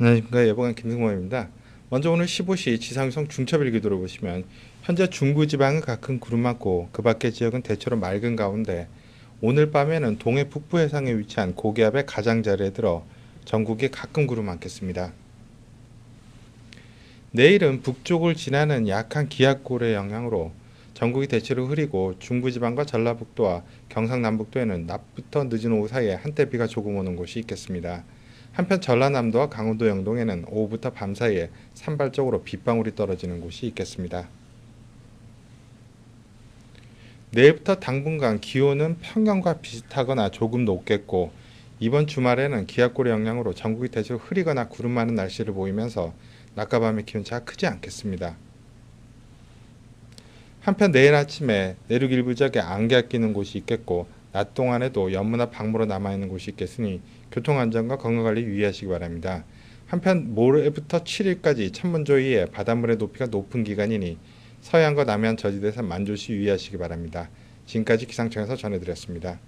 안녕하십니까 예보관 김승모입니다. 먼저 오늘 15시 지상위성 중첩일 기도를 보시면 현재 중부지방은 가끔 구름 많고 그 밖의 지역은 대체로 맑은 가운데 오늘 밤에는 동해 북부 해상에 위치한 고기압의 가장자리에 들어 전국에 가끔 구름 많겠습니다. 내일은 북쪽을 지나는 약한 기압골의 영향으로 전국이 대체로 흐리고 중부지방과 전라북도와 경상남북도에는 낮부터 늦은 오후 사이에 한때 비가 조금 오는 곳이 있겠습니다. 한편 전라남도와 강원도 영동에는 오후부터 밤 사이에 산발적으로 빗방울이 떨어지는 곳이 있겠습니다. 내일부터 당분간 기온은 평년과 비슷하거나 조금 높겠고 이번 주말에는 기압골의 영향으로 전국이 대체로 흐리거나 구름 많은 날씨를 보이면서 낮과 밤의 기온차가 크지 않겠습니다. 한편 내일 아침에 내륙 일부 지역에 안개가 끼는 곳이 있겠고 낮 동안에도 연무나 방무로 남아있는 곳이 있겠으니 교통안전과 건강관리 유의하시기 바랍니다. 한편 모레부터 7일까지 천문 조이에 바닷물의 높이가 높은 기간이니 서해안과 남해안 저지대에서 만조시 유의하시기 바랍니다. 지금까지 기상청에서 전해드렸습니다.